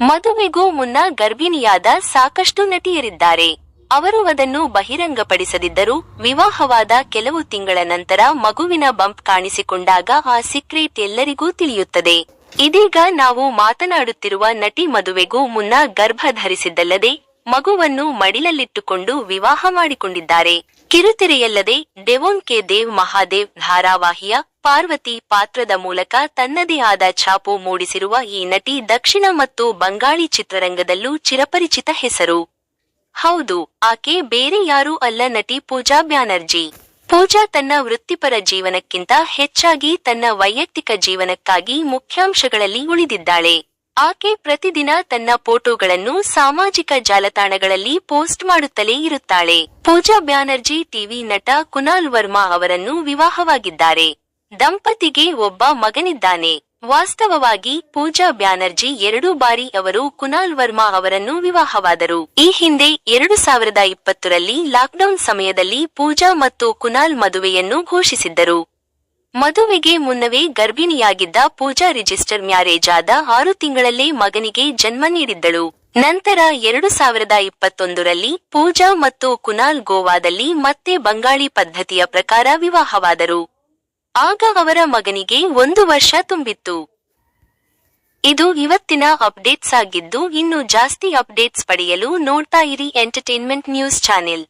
ಮದುವೆಗೂ ಮುನ್ನ ಗರ್ಭಿಣಿಯಾದ ಸಾಕಷ್ಟು ನಟಿಯರಿದ್ದಾರೆ. ಅವರು ಅದನ್ನು ಬಹಿರಂಗಪಡಿಸದಿದ್ದರೂ ವಿವಾಹವಾದ ಕೆಲವು ತಿಂಗಳ ನಂತರ ಮಗುವಿನ ಬಂಪ್ ಕಾಣಿಸಿಕೊಂಡಾಗ ಆ ಸೀಕ್ರೆಟ್ ಎಲ್ಲರಿಗೂ ತಿಳಿಯುತ್ತದೆ. ಇದೀಗ ನಾವು ಮಾತನಾಡುತ್ತಿರುವ ನಟಿ ಮದುವೆಗೂ ಮುನ್ನ ಗರ್ಭ ಧರಿಸಿದ್ದಲ್ಲದೆ ಮಗುವನ್ನು ಮಡಿಲಲ್ಲಿಟ್ಟುಕೊಂಡು ವಿವಾಹ ಮಾಡಿಕೊಂಡಿದ್ದಾರೆ. ಕಿರುತೆರೆಯಲ್ಲದೆ ಡೆವೋನ್ ಕೆ. ದೇವ್ ಮಹಾದೇವ್ ಧಾರಾವಾಹಿಯ ಪಾರ್ವತಿ ಪಾತ್ರದ ಮೂಲಕ ತನ್ನದೇ ಆದ ಛಾಪು ಮೂಡಿಸಿರುವ ಈ ನಟಿ ದಕ್ಷಿಣ ಮತ್ತು ಬಂಗಾಳಿ ಚಿತ್ರರಂಗದಲ್ಲೂ ಚಿರಪರಿಚಿತ ಹೆಸರು. ಹೌದು, ಆಕೆ ಬೇರೆ ಯಾರೂ ಅಲ್ಲ ನಟಿ ಪೂಜಾ ಬ್ಯಾನರ್ಜಿ. ಪೂಜಾ ತನ್ನ ವೃತ್ತಿಪರ ಜೀವನಕ್ಕಿಂತ ಹೆಚ್ಚಾಗಿ ತನ್ನ ವೈಯಕ್ತಿಕ ಜೀವನಕ್ಕಾಗಿ ಮುಖ್ಯಾಂಶಗಳಲ್ಲಿ ಉಳಿದಿದ್ದಾಳೆ. ಆಕೆ ಪ್ರತಿದಿನ ತನ್ನ ಫೋಟೋಗಳನ್ನು ಸಾಮಾಜಿಕ ಜಾಲತಾಣಗಳಲ್ಲಿ ಪೋಸ್ಟ್ ಮಾಡುತ್ತಲೇ ಇರುತ್ತಾಳೆ. ಪೂಜಾ ಬ್ಯಾನರ್ಜಿ, ಟಿವಿ ನಟ ಕುನಾಲ್ ವರ್ಮಾ ಅವರನ್ನು ವಿವಾಹವಾಗಿದ್ದಾರೆ. ದಂಪತಿಗೆ ಒಬ್ಬ ಮಗನಿದ್ದಾನೆ. ವಾಸ್ತವವಾಗಿ ಪೂಜಾ ಬ್ಯಾನರ್ಜಿ ಎರಡು ಬಾರಿ ಅವರು ಕುನಾಲ್ ವರ್ಮಾ ಅವರನ್ನು ವಿವಾಹವಾದರು. ಈ ಹಿಂದೆ ಎರಡು ಸಾವಿರದ ಇಪ್ಪತ್ತರಲ್ಲಿ ಲಾಕ್ಡೌನ್ ಸಮಯದಲ್ಲಿ ಪೂಜಾ ಮತ್ತು ಕುನಾಲ್ ಮದುವೆಯನ್ನು ಘೋಷಿಸಿದ್ದರು. ಮದುವೆಗೆ ಮುನ್ನವೇ ಗರ್ಭಿಣಿಯಾಗಿದ್ದ ಪೂಜಾ ರಿಜಿಸ್ಟರ್ ಮ್ಯಾರೇಜ್ ಆದ ಆರು ತಿಂಗಳಲ್ಲೇ ಮಗನಿಗೆ ಜನ್ಮ ನೀಡಿದ್ದಳು. ನಂತರ ಎರಡು ಸಾವಿರದ ಇಪ್ಪತ್ತೊಂದರಲ್ಲಿ ಪೂಜಾ ಮತ್ತು ಕುನಾಲ್ ಗೋವಾದಲ್ಲಿ ಮತ್ತೆ ಬಂಗಾಳಿ ಪದ್ಧತಿಯ ಪ್ರಕಾರ ವಿವಾಹವಾದರು. ಆಗ ಅವರ ಮಗನಿಗೆ ಒಂದು ವರ್ಷ ತುಂಬಿತ್ತು. ಇದು ಇವತ್ತಿನ ಅಪ್ಡೇಟ್ಸ್ ಆಗಿದ್ದು, ಇನ್ನು ಜಾಸ್ತಿ ಅಪ್ಡೇಟ್ಸ್ ಪಡೆಯಲು ನೋಡ್ತಾ ಇರಿ ಎಂಟರ್ಟೈನ್ಮೆಂಟ್ ನ್ಯೂಸ್ ಚಾನೆಲ್